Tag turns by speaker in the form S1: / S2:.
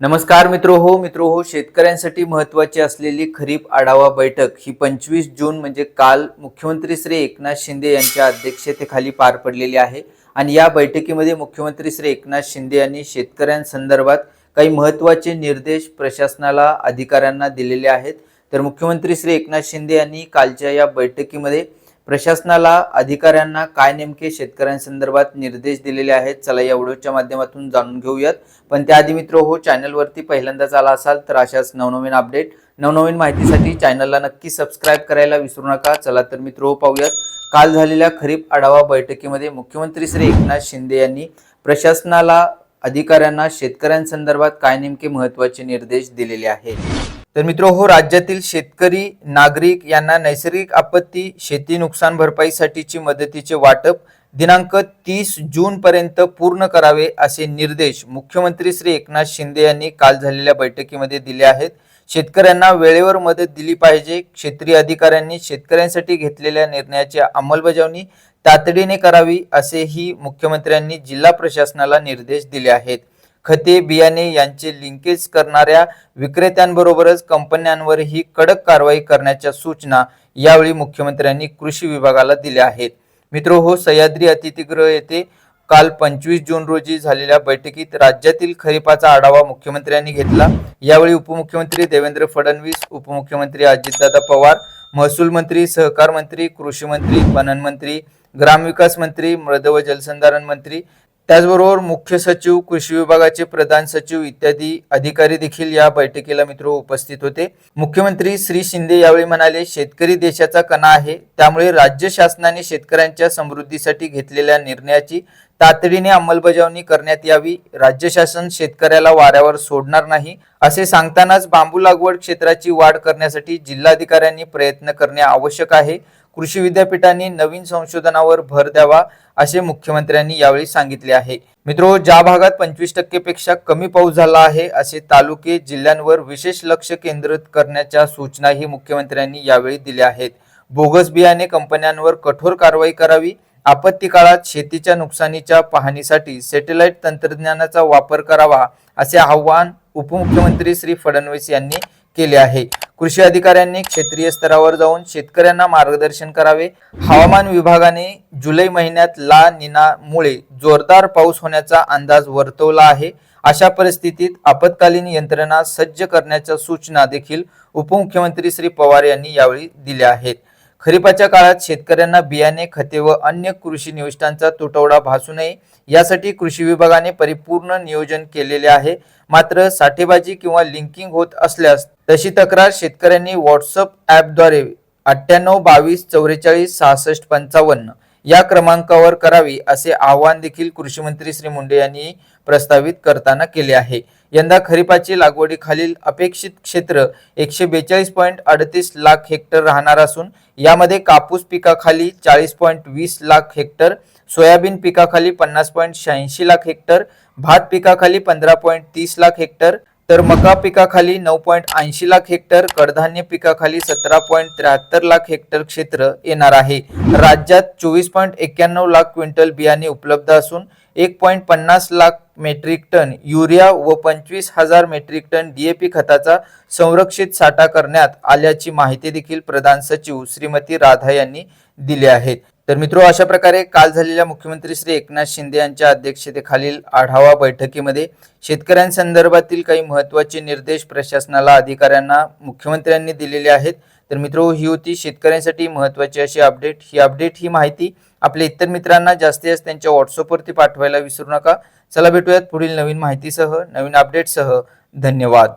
S1: नमस्कार मित्र हो मित्र हो शेतकऱ्यांसाठी महत्त्वाची असलेली खरीप आढावा बैठक ही पंचवीस जून म्हणजे काल मुख्यमंत्री श्री एकनाथ शिंदे यांच्या अध्यक्षतेखाली पार पडलेली आहे. आणि या बैठकीमध्ये मुख्यमंत्री श्री एकनाथ शिंदे यांनी शेतकऱ्यांसंदर्भात काही महत्त्वाचे निर्देश प्रशासनाला अधिकाऱ्यांना दिलेले आहेत. तर मुख्यमंत्री श्री एकनाथ शिंदे यांनी कालच्या या बैठकीमध्ये प्रशासनाला अधिकाऱ्यांना काय नेमके शेतकऱ्यांसंदर्भात निर्देश दिलेले आहेत चला या व्हिडिओच्या माध्यमातून जाणून घेऊयात. पण त्याआधी मित्र हो चॅनलवरती पहिल्यांदाच आला असाल तर अशाच नवनवीन अपडेट नवनवीन माहितीसाठी चॅनलला नक्की सबस्क्राईब करायला विसरू नका. चला तर मित्र हो पाहूयात. काल झालेल्या खरीप आढावा बैठकीमध्ये मुख्यमंत्री श्री एकनाथ शिंदे यांनी प्रशासनाला अधिकाऱ्यांना शेतकऱ्यांसंदर्भात काय नेमके महत्त्वाचे निर्देश दिलेले आहेत? तर मित्र हो राज्यातील शेतकरी नागरिक यांना नैसर्गिक आपत्ती शेती नुकसान भरपाईसाठीची मदतीचे वाटप दिनांक तीस जून पर्यंत पूर्ण करावे असे निर्देश मुख्यमंत्री श्री एकनाथ शिंदे यांनी काल झालेल्या बैठकीमध्ये दिले आहेत. शेतकऱ्यांना वेळेवर मदत दिली पाहिजे. क्षेत्रीय अधिकाऱ्यांनी शेतकऱ्यांसाठी घेतलेल्या निर्णयाची अंमलबजावणी तातडीने करावी असेही मुख्यमंत्र्यांनी जिल्हा प्रशासनाला निर्देश दिले आहेत. खते बियाणे यांचे लिंकेज करणाऱ्या विक्रेत्यांबरोबरच कंपन्यांवरही कडक कारवाई करण्याच्या सूचना यावेळी मुख्यमंत्र्यांनी कृषी विभागाला दिल्या आहेत. मित्र हो सह्याद्री अतिथीगृह येथे काल पंचवीस जून रोजी झालेल्या बैठकीत राज्यातील खरीपाचा आढावा मुख्यमंत्र्यांनी घेतला. यावेळी उपमुख्यमंत्री देवेंद्र फडणवीस उपमुख्यमंत्री अजितदादा पवार महसूल मंत्री सहकार मंत्री कृषी मंत्री पणन मंत्री ग्रामविकास मंत्री मृद व जलसंधारण मंत्री त्याचबरोबर मुख्य सचिव कृषी विभागाचे प्रधान सचिव इत्यादी अधिकारी देखील या बैठकीला मित्र उपस्थित होते. मुख्यमंत्री श्री शिंदे यावेळी म्हणाले शेतकरी देशाचा कणा आहे. त्यामुळे राज्य शासनाने शेतकऱ्यांच्या समृद्धीसाठी घेतलेल्या निर्णयाची तातडीने अंमलबजावणी करण्यात यावी. राज्य शासन शेतकऱ्याला वाऱ्यावर सोडणार नाही असे सांगतानाच बांबू लागवड क्षेत्राची वाढ करण्यासाठी जिल्हाधिकाऱ्यांनी प्रयत्न करणे आवश्यक आहे. कृषी विद्यापीठांनी नवीन संशोधनावर भर द्यावा असे मुख्यमंत्र्यांनी यावेळी सांगितले आहे. मित्रो ज्या भागात पंचवीस टक्केपेक्षा कमी पाऊस झाला आहे असे तालुके जिल्ह्यांवर विशेष लक्ष केंद्रित करण्याच्या सूचनाही मुख्यमंत्र्यांनी यावेळी दिल्या आहेत. बोगस बियाणे कंपन्यांवर कठोर कारवाई करावी आपत्ती काळात शेतीच्या नुकसानीच्या पाहणीसाठी सॅटेलाइट तंत्रज्ञानाचा वापर करावा असे आवाहन उपमुख्यमंत्री श्री फडणवीस यांनी केले आहे. कृषी अधिकाऱ्यांनी क्षेत्रीय स्तरावर जाऊन शेतकऱ्यांना मार्गदर्शन करावे. हवामान विभागाने जुलै महिन्यात ला निनामुळे जोरदार पाऊस होण्याचा अंदाज वर्तवला आहे. अशा परिस्थितीत आपत्कालीन यंत्रणा सज्ज करण्याच्या सूचना देखील उपमुख्यमंत्री श्री पवार यांनी यावेळी दिल्या आहेत. खरीपाच्या काळात शेतकऱ्यांना बियाणे खते व अन्य कृषी निविष्ठांचा तुटवडा भासू नये यासाठी कृषी विभागाने परिपूर्ण नियोजन केलेले आहे. मात्र साठेबाजी किंवा लिंकिंग होत असल्यास तशी तक्रार शेतकऱ्यांनी व्हॉट्सअप ॲपद्वारे अठ्ठ्याण्णव बावीस चौवेचाळीस सहासष्ट पंचावन्न या क्रमांकावर करावी असे आवाहन देखील कृषी मंत्री श्री मुंडे यांनी प्रस्तावित करताना केले आहे. यंदा खरीपाची लागवडीखालील अपेक्षित क्षेत्र एकशे बेचाळीस पॉईंट अडतीस लाख हेक्टर राहणार असून यामध्ये कापूस पिकाखाली चाळीस पॉईंट वीस लाख हेक्टर सोयाबीन पिकाखाली पन्नास पॉईंट शहाऐंशी लाख हेक्टर भात पिकाखाली पंधरा पॉईंट तीस लाख हेक्टर तर मका पिकाखाली नऊ पॉईंट ऐंशी लाख हेक्टर कडधान्य पिकाखाली सतरा पॉईंट त्र्याहत्तर लाख हेक्टर क्षेत्र येणार आहे. राज्यात चोवीस पॉईंट एक्क्याण्णव लाख क्विंटल बियाणे उपलब्ध असून एक पॉईंट पन्नास लाख मेट्रिक टन युरिया व पंचवीस हजार मेट्रिक टन डीएपी खताचा संरक्षित साठा करण्यात आल्याची माहिती देखील प्रधान सचिव श्रीमती राधा यांनी दिली आहे. तर मित्रो अशा प्रकारे काल झालेल्या मुख्यमंत्री श्री एकनाथ शिंदे यांच्या अध्यक्षतेखालील आढावा बैठकीमध्ये शेतकऱ्यांसंदर्भातील काही महत्त्वाचे निर्देश प्रशासनाला अधिकाऱ्यांना मुख्यमंत्र्यांनी दिलेले आहेत. तर मित्रो ही होती शेतकऱ्यांसाठी महत्त्वाची अशी अपडेट. ही अपडेट ही माहिती आपल्या इतर मित्रांना जास्तीत जास्त त्यांच्या व्हॉट्सअपवरती पाठवायला विसरू नका. चला भेटूयात पुढील नवीन माहितीसह नवीन अपडेटसह. धन्यवाद.